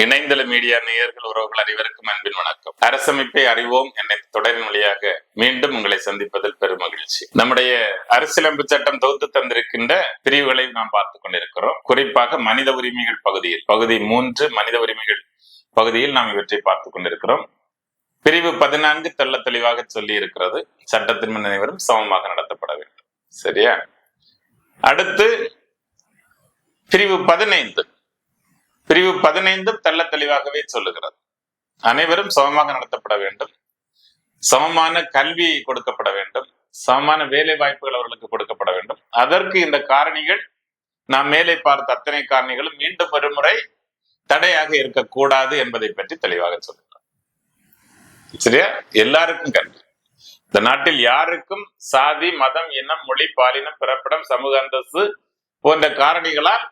இணைந்தல media நேயர்கள் உறவுகள் அனைவருக்கும் அன்பின் வணக்கம். அரசமைப்பை அறிவோம் என்னை தொடரின் வழியாக மீண்டும் உங்களை சந்திப்பதில் பெரும் மகிழ்ச்சி. நம்முடைய அரசியலமைப்பு சட்டம் தொகுத்து தந்திருக்கின்ற பிரிவுகளை நாம் பார்த்துக் கொண்டிருக்கிறோம். குறிப்பாக மனித உரிமைகள் பகுதியில் பகுதி மூன்று மனித உரிமைகள் பகுதியில் நாம் இவற்றை பார்த்துக் கொண்டிருக்கிறோம். பிரிவு பதினான்கு தெள்ள தெளிவாக சொல்லி இருக்கிறது. சட்டத்தின் முன் அனைவரும் சமமாக நடத்தப்பட வேண்டும். சரியா? அடுத்து பிரிவு பதினைந்து. பிரிவு பதினைந்தும் தெள்ள தெளிவாகவே சொல்லுகிறது. அனைவரும் சமமாக நடத்தப்பட வேண்டும். சமமான கல்வி கொடுக்கப்பட வேண்டும். சமமான வேலை வாய்ப்புகள் அவர்களுக்கு கொடுக்கப்பட வேண்டும். அதற்கு இந்த காரணிகள் நாம் மேலே பார்த்த அத்தனை காரணிகளும் மீண்டும் ஒரு முறை தடையாக இருக்கக்கூடாது என்பதை பற்றி தெளிவாக சொல்லுகிறோம் சரியா? எல்லாருக்கும் கல்வி. இந்த நாட்டில் யாருக்கும் சாதி மதம் இனம் மொழி பாலினம் பிறப்பிடம் சமூக அந்தஸ்து போன்ற காரணிகளால்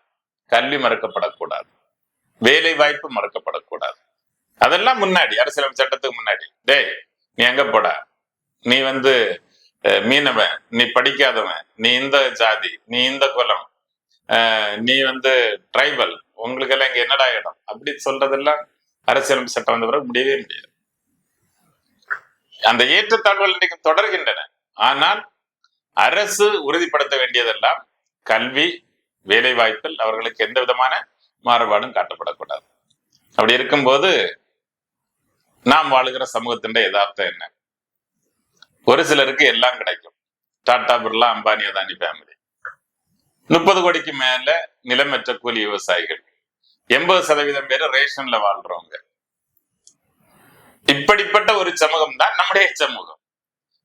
கல்வி மறுக்கப்படக்கூடாது. வேலை வாய்ப்பு மறுக்கப்படக்கூடாது. அதெல்லாம் முன்னாடி அரசியலமைப்பு சட்டத்துக்கு முன்னாடி. டேய் நீ எங்க போட. நீ வந்து மீனவன் நீ படிக்காதவன் நீ இந்த ஜாதி நீ இந்த குலம் அஹ், நீ வந்து ட்ரைபல் உங்களுக்கு எல்லாம் இங்க என்னடா இடம்? அப்படி சொல்றதெல்லாம் அரசியலமைப்பு சட்டம் வந்த பிறகு முடியவே முடியாது. அந்த ஏற்றத்தாழ்வுகள் இன்றைக்கு தொடர்கின்றன. ஆனால் அரசு உறுதிப்படுத்த வேண்டியதெல்லாம் கல்வி வேலை வாய்ப்பில் அவர்களுக்கு எந்த விதமான மாறுபாடும் காட்டப்படக்கூடாது. அப்படி இருக்கும்போது நாம் வாழுகிற சமூகத்தின் யதார்த்தம் என்ன? ஒரு சிலருக்கு எல்லாம் கிடைக்கும். டாடா பிர்லா அம்பானி அதானி ஃபேமிலி முப்பது கோடிக்கு மேல நிலமற்ற கூலி விவசாயிகள். எண்பது சதவீதம் பேர் ரேஷன்ல வாழ்றவங்க. இப்படிப்பட்ட ஒரு சமூகம் தான் நம்முடைய சமூகம்.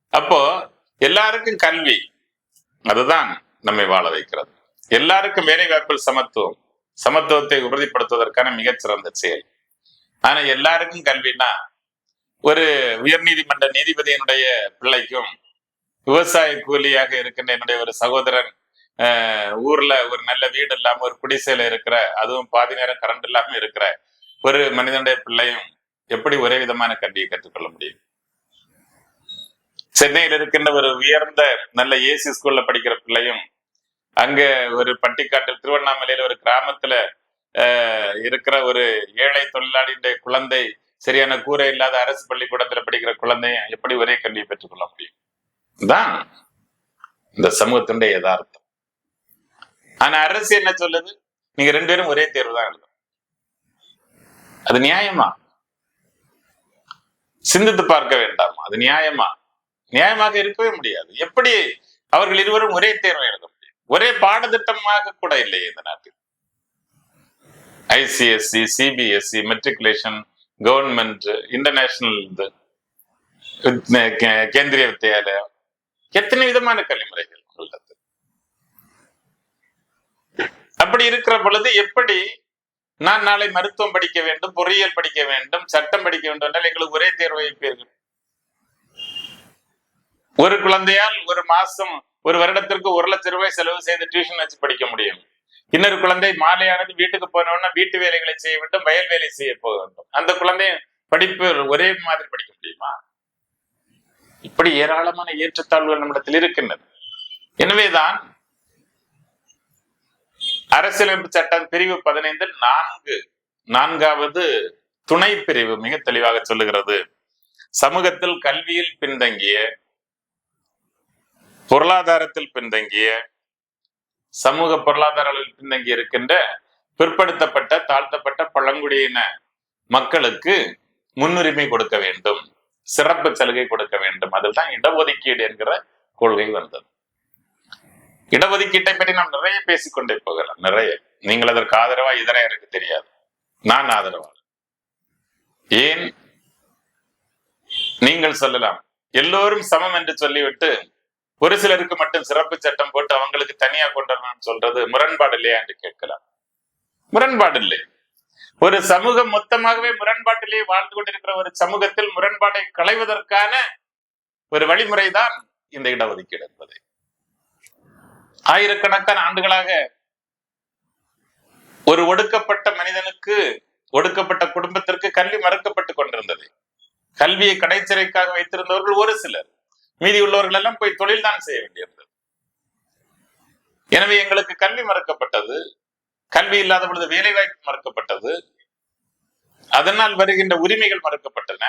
அப்போ எல்லாருக்கும் கல்வி அதுதான் நம்மை வாழ வைக்கிறது. எல்லாருக்கும் வேலை வாய்ப்பில் சமத்துவம். சமத்துவத்தை உறுதிப்படுத்துவதற்கான மிகச்சிறந்த செயல். ஆனா எல்லாருக்கும் கல்வினா ஒரு உயர்நீதிமன்ற நீதிபதியினுடைய பிள்ளைக்கும் விவசாய கூலியாக இருக்கின்ற என்னுடைய ஒரு சகோதரன் ஊர்ல ஒரு நல்ல வீடு இல்லாம ஒரு குடிசையில இருக்கிற அதுவும் பாதி நேரம் கரண்ட் இல்லாம இருக்கிற ஒரு மனிதனுடைய பிள்ளையும் எப்படி ஒரே விதமான கல்வியை கற்றுக்கொள்ள முடியும்? சென்னையில் இருக்கின்ற ஒரு உயர்ந்த நல்ல ஏசி ஸ்கூல்ல படிக்கிற பிள்ளையும் அங்க ஒரு பட்டிக்காட்டில் திருவண்ணாமலையில ஒரு கிராமத்துல ஆஹ், இருக்கிற ஒரு ஏழை தொழிலாளியுடைய குழந்தை சரியான கூரை இல்லாத அரசு பள்ளிக்கூடத்துல படிக்கிற குழந்தைய எப்படி ஒரே கல்வியை பெற்றுக்கொள்ள முடியும்? தான் இந்த சமூகத்தினுடைய யதார்த்தம். ஆனா அரசு என்ன சொல்லுது? நீங்க ரெண்டு பேரும் ஒரே தேர்வு தான் எழுதும் அது நியாயமா? சிந்தித்து பார்க்க வேண்டாமா? அது நியாயமா? நியாயமாக இருக்கவே முடியாது. எப்படி? அவர்கள் இருவரும் ஒரே தேர்வு எழுதும் ஒரே பாடத்திட்டமாக கூட இல்லை இந்த நாட்டில். ICSE CBSE matriculation government international இது கேந்திரிய வித்தியாலயம் எத்தனை விதமான கல்வி முறைகள் உள்ளது? அப்படி இருக்கிற பொழுது எப்படி நான் நாளை மருத்துவம் படிக்க வேண்டும் பொறியியல் படிக்க வேண்டும் சட்டம் படிக்க வேண்டும் என்றால் எங்களுக்கு ஒரே தேர்வு வைப்பீர்கள் ஒரு குழந்தையால் ஒரு மாசம் ஒரு வருடத்திற்கு ஒரு லட்சம் ரூபாய் செலவு செய்து டியூஷன் வச்சு படிக்க முடியும். இன்னொரு குழந்தை மாலையானது வீட்டுக்கு போனவுடனே வீட்டு வேலைகளை செய்ய வேண்டும் வயல் வேலை செய்ய போக வேண்டும். அந்த குழந்தை படிப்பு ஒரே மாதிரி படிக்க முடியுமா? இப்படி ஏராளமான ஏற்றத்தாழ்வுகள் நம்மிடத்தில் இருக்கின்றது. எனவேதான் அரசியலமைப்பு சட்டம் பிரிவு பதினைந்தில் நான்கு நான்காவது துணை பிரிவு மிக தெளிவாக சொல்லுகிறது. சமூகத்தில் கல்வியில் பின்தங்கிய பொருளாதாரத்தில் பின்தங்கிய சமூக பொருளாதாரத்தில் பின்தங்கி இருக்கின்ற பிற்படுத்தப்பட்ட தாழ்த்தப்பட்ட பழங்குடியின மக்களுக்கு முன்னுரிமை கொடுக்க வேண்டும். சிறப்பு சலுகை கொடுக்க வேண்டும். அதுதான் இடஒதுக்கீடு என்கிற கொள்கை வந்தது. இடஒதுக்கீட்டை பற்றி நாம் நிறைய பேசிக்கொண்டே போகலாம். நிறைய. நீங்கள் அதற்கு ஆதரவா இதர எனக்கு தெரியாது. நான் ஆதரவாளர் ஏன்? நீங்கள் சொல்லலாம். எல்லோரும் சமம் என்று சொல்லிவிட்டு ஒரு சிலருக்கு மட்டும் சிறப்பு சட்டம் போட்டு அவங்களுக்கு தனியா கொண்டு சொல்றது முரண்பாடு இல்லையா என்று கேட்கலாம். முரண்பாடு இல்லை. ஒரு சமூகம் மொத்தமாகவே முரண்பாட்டிலே வாழ்ந்து கொண்டிருக்கிற ஒரு சமூகத்தில் முரண்பாட்டை களைவதற்கான ஒரு வழிமுறைதான் இந்த இடஒதுக்கீடு என்பது. ஆயிரக்கணக்கான ஆண்டுகளாக ஒரு ஒடுக்கப்பட்ட மனிதனுக்கு ஒடுக்கப்பட்ட குடும்பத்திற்கு கல்வி மறுக்கப்பட்டு கொண்டிருந்தது. கல்வியை கடைச்சிறைக்காக வைத்திருந்தவர்கள் ஒரு சிலர். மீதி உள்ளவர்கள் எல்லாம் போய் தொழில் தான் செய்ய வேண்டியிருந்தது. எனவே எங்களுக்கு கல்வி மறுக்கப்பட்டது. கல்வி இல்லாத பொழுது வேலை வாய்ப்பு மறுக்கப்பட்டது. அதனால் வருகின்ற உரிமைகள் மறுக்கப்பட்டன.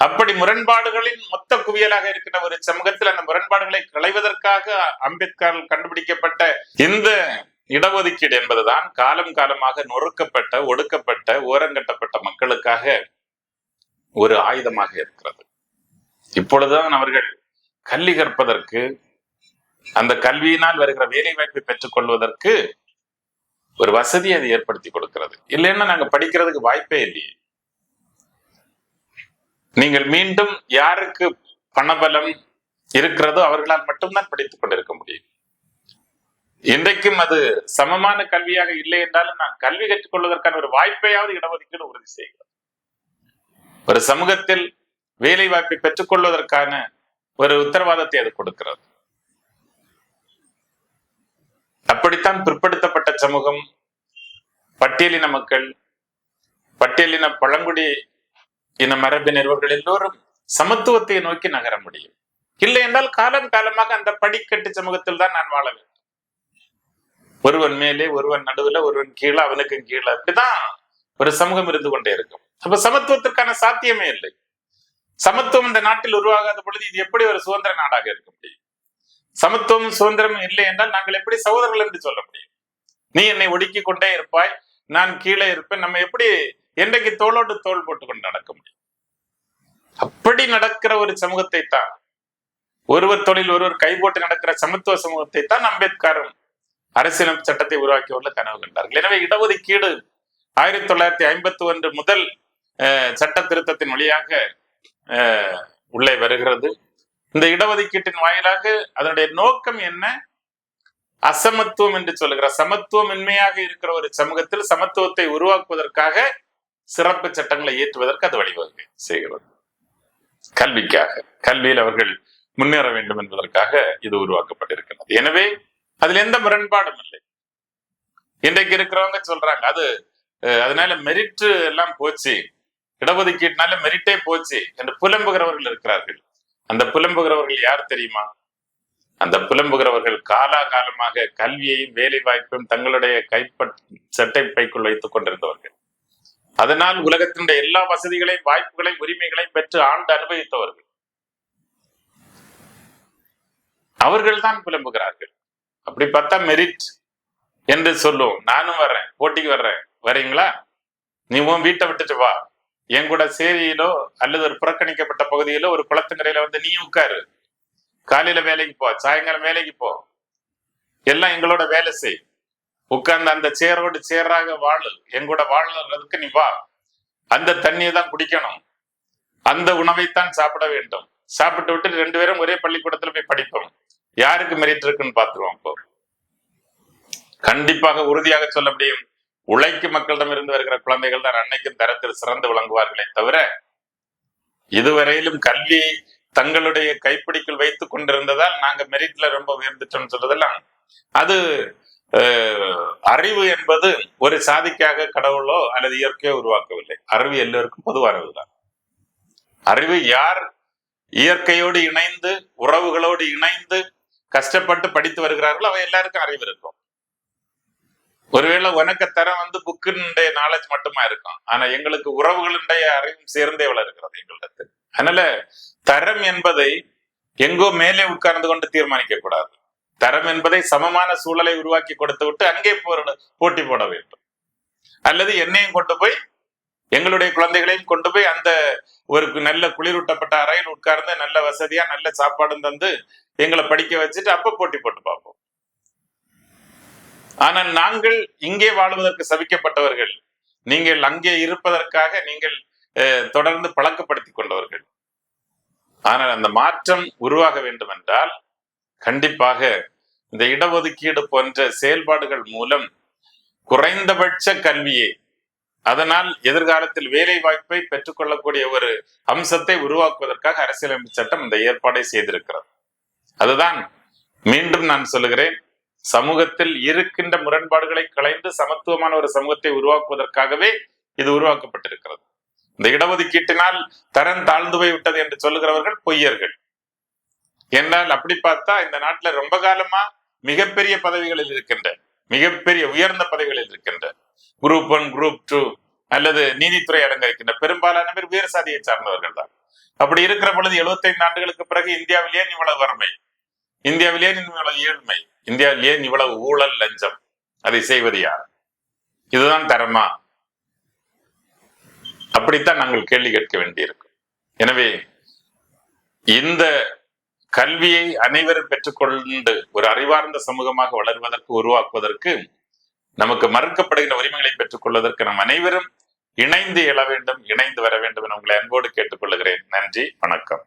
அப்படி முரண்பாடுகளின் மொத்த குவியலாக இருக்கிற ஒரு சமூகத்தில் அந்த முரண்பாடுகளை களைவதற்காக அம்பேத்கர் கண்டுபிடிக்கப்பட்ட இந்த இடஒதுக்கீடு என்பதுதான் காலம் காலமாக நொறுக்கப்பட்ட ஒடுக்கப்பட்ட ஓரங்கட்டப்பட்ட மக்களுக்காக ஒரு ஆயுதமாக இருக்கிறது. இப்பொழுதுதான் அவர்கள் கல்வி கற்பதற்கு அந்த கல்வியினால் வருகிற வேலை வாய்ப்பை பெற்றுக் கொள்வதற்கு ஒரு வசதி அது ஏற்படுத்தி கொடுக்கிறது. இல்லைன்னா நாங்க படிக்கிறதுக்கு வாய்ப்பே இல்லையே. நீங்கள் மீண்டும் யாருக்கு பணபலம் இருக்கிறதோ அவர்களால் மட்டும்தான் படித்துக் கொண்டிருக்க முடியும். இன்றைக்கும் அது சமமான கல்வியாக இல்லை என்றாலும் நான் கல்வி கற்றுக்கொள்வதற்கான ஒரு வாய்ப்பையாவது இடஒதுக்கீடு உறுதி செய்கிறது. ஒரு சமூகத்தில் வேலை வாய்ப்பை பெற்றுக்கொள்வதற்கான ஒரு உத்தரவாதத்தை அது கொடுக்கிறது. அப்படித்தான் பிற்படுத்தப்பட்ட சமூகம் பட்டியலின மக்கள் பட்டியலின பழங்குடி இன மரபினர்கள் எல்லோரும் சமத்துவத்தை நோக்கி நகர முடியும். இல்லை என்றால் காலம் காலமாக அந்த படிக்கட்டு சமூகத்தில் தான் நான் வாழ வேண்டும். ஒருவன் மேலே ஒருவன் நடுவுல ஒருவன் கீழே அவனுக்கும் கீழே. அப்படிதான் ஒரு சமூகம் இருந்து கொண்டே இருக்கும். அப்ப சமத்துவத்திற்கான சாத்தியமே இல்லை. சமத்துவம் இந்த நாட்டில் உருவாகாத பொழுது இது எப்படி ஒரு சுதந்திர நாடாக இருக்க முடியும்? சமத்துவம் சுதந்திரம் இல்லை என்றால் நாங்கள் எப்படி சகோதரர்கள் என்று சொல்ல முடியும்? நீ என்னை ஒடுக்கி கொண்டே இருப்பாய் நான் கீழே இருப்பேன் நம்ம எப்படி என்றைக்கு தோளோடு போட்டு போட்டுக்கொண்டு நடக்க முடியும்? அப்படி நடக்கிற ஒரு சமூகத்தை தான் ஒருவர் தொழில் ஒருவர் கை போட்டு நடக்கிற சமத்துவ சமூகத்தை தான் அம்பேத்கரும் அரசியலமைப்பு சட்டத்தை உருவாக்கியுள்ள கனவு கண்டார்கள். எனவே இடஒதுக்கீடு ஆயிரத்தி தொள்ளாயிரத்தி ஐம்பத்தி ஒன்று முதல் அஹ், சட்ட திருத்தத்தின் வழியாக உள்ளே வருகிறது. இந்த இடஒதுக்கீட்டின் வாயிலாக அதனுடைய நோக்கம் என்ன? அசமத்துவம் என்று சொல்லுகிற சமத்துவம் இன்மையாக இருக்கிற ஒரு சமூகத்தில் சமத்துவத்தை உருவாக்குவதற்காக சிறப்பு சட்டங்களை இயற்றுவதற்கு அது வழிவகை செய்கிறது. கல்விக்காக கல்வியில் அவர்கள் முன்னேற வேண்டும் என்பதற்காக இது உருவாக்கப்பட்டிருக்கிறது. எனவே அதுல எந்த முரண்பாடும் இல்லை. இன்றைக்கு இருக்கிறவங்க சொல்றாங்க அது அஹ், அதனால மெரிட் எல்லாம் போச்சு. இடஒதுக்கீட்டினால மெரிட்டே போச்சு. என்று புலம்புகிறவர்கள் இருக்கிறார்கள். அந்த புலம்புகிறவர்கள் யார் தெரியுமா? அந்த புலம்புகிறவர்கள் காலாகாலமாக கல்வியையும் வேலை வாய்ப்பையும் தங்களுடைய கைப்பட் சட்டை பைக்குள் வைத்துக் கொண்டிருந்தவர்கள். அதனால் உலகத்தினுடைய எல்லா வசதிகளையும் வாய்ப்புகளையும் உரிமைகளையும் பெற்று ஆண்டு அனுபவித்தவர்கள். அவர்கள் தான் புலம்புகிறார்கள். அப்படி பார்த்தா மெரிட் என்று சொல்லுவோம் நானும் வர்றேன். போட்டிக்கு வர்றேன். வரீங்களா நீ உன் வீட்டை விட்டுட்டு வா. என் கூட சேரியிலோ அல்லது ஒரு புறக்கணிக்கப்பட்ட பகுதியிலோ ஒரு குளத்துங்கரையில வந்து நீ உட்காரு. காலையில வேலைக்கு போ சாயங்காலம் வேலைக்கு போ. எல்லாம் எங்களோட வேலை செய். உட்கார்ந்து அந்த சேரோடு சேராக வாழு. எங்கூட வாழறதுக்கு நீ வா. அந்த தண்ணியை தான் குடிக்கணும். அந்த உணவைத்தான் சாப்பிட வேண்டும். சாப்பிட்டு விட்டு ரெண்டு பேரும் ஒரே பள்ளிக்கூடத்துல போய் படிப்போம். யாருக்கு மெரிட் இருக்குன்னு பாத்துருவோம் இப்போ கண்டிப்பாக உறுதியாக சொல்ல முடியும். உழைக்கும் மக்களிடம் இருந்து வருகிற குழந்தைகள் தான் அன்னைக்கும் தரத்தில் சிறந்து விளங்குவார்களே தவிர இதுவரையிலும் கல்வி தங்களுடைய கைப்பிடிக்குள் வைத்துக் கொண்டிருந்ததால் நாங்க மெரிட்ல ரொம்ப உயர்ந்துட்டோம்னு சொல்றதெல்லாம் அது அறிவு என்பது ஒரு சாதிக்காக கடவுளோ அல்லது இயற்கையோ உருவாக்கவில்லை. அறிவு எல்லோருக்கும் பொதுவானதுதான் அறிவு யார் இயற்கையோடு இணைந்து உறவுகளோடு இணைந்து கஷ்டப்பட்டு படித்து வருகிறார்களோ அவ எல்லாருக்கும் அறிவு இருக்கும். ஒருவேளை உனக்கு தரம் வந்து புக்கினுடைய நாலேஜ் மட்டுமா இருக்கும். ஆனா எங்களுக்கு உறவுகளுடைய அறிவும் சேர்ந்தே வளர்க்கிறது எங்களிடத்தில் அதனால தரம் என்பதை எங்கோ மேலே உட்கார்ந்து கொண்டு தீர்மானிக்க கூடாது. தரம் என்பதை சமமான சூழலை உருவாக்கி கொடுத்து விட்டு அங்கே போட்டி போட வேண்டும். அல்லது என்னையும் கொண்டு போய் எங்களுடைய குழந்தைகளையும் கொண்டு போய் அந்த ஒரு நல்ல குளிரூட்டப்பட்ட அறையில் உட்கார்ந்து நல்ல வசதியா நல்ல சாப்பாடும் தந்து எங்களை படிக்க வச்சுட்டு அப்ப போட்டி போட்டு பார்ப்போம். ஆனால் நாங்கள் இங்கே வாழ்வதற்கு சபிக்கப்பட்டவர்கள். நீங்கள் அங்கே இருப்பதற்காக நீங்கள் அஹ், தொடர்ந்து பழக்கப்படுத்தி கொண்டவர்கள். ஆனால் அந்த மாற்றம் உருவாக வேண்டும் என்றால் கண்டிப்பாக இந்த இடஒதுக்கீடு போன்ற செயல்பாடுகள் மூலம் குறைந்தபட்ச கல்வியை அதனால் எதிர்காலத்தில் வேலை வாய்ப்பை பெற்றுக்கொள்ளக்கூடிய ஒரு அம்சத்தை உருவாக்குவதற்காக அரசியலமைப்பு சட்டம் இந்த ஏற்பாடை செய்திருக்கிறது. அதுதான் மீண்டும் நான் சொல்லுகிறேன். சமூகத்தில் இருக்கின்ற முரண்பாடுகளை களைந்து சமத்துவமான ஒரு சமூகத்தை உருவாக்குவதற்காகவே இது உருவாக்கப்பட்டிருக்கிறது. இந்த இடஒதுக்கீட்டினால் தரம் தாழ்ந்து போய் விட்டது என்று சொல்லுகிறவர்கள் பொய்யர்கள். என்றால் அப்படி பார்த்தா இந்த நாட்டுல ரொம்ப காலமா மிகப்பெரிய பதவிகளில் இருக்கின்ற மிகப்பெரிய உயர்ந்த பதவிகளில் இருக்கின்ற குரூப் ஒன் குரூப் டூ அல்லது நீதித்துறை அலங்கரிக்கின்ற பெரும்பாலான பேர் உயர் சாதியை சார்ந்தவர்கள் தான். அப்படி இருக்கிற பொழுது 75 ஆண்டுகளுக்கு பிறகு இந்தியாவிலேயே இவ்வளவு வறுமை? இந்தியாவிலேயே இவ்வளவு ஏழ்மை? இந்தியாவில் ஏன் இவ்வளவு ஊழல் லஞ்சம்? அதை செய்வது யார்? இதுதான் தரமா. அப்படித்தான் நாங்கள் கேள்வி கேட்க வேண்டியிருக்கும். எனவே இந்த கல்வியை அனைவரும் பெற்றுக்கொண்டு ஒரு அறிவார்ந்த சமூகமாக வளர்வதற்கு உருவாக்குவதற்கு நமக்கு மறுக்கப்படுகின்ற உரிமைகளை பெற்றுக் கொள்வதற்கு நம் அனைவரும் இணைந்து எழ வேண்டும் இணைந்து வர வேண்டும் என உங்களை அன்போடு கேட்டுக்கொள்கிறேன். நன்றி வணக்கம்.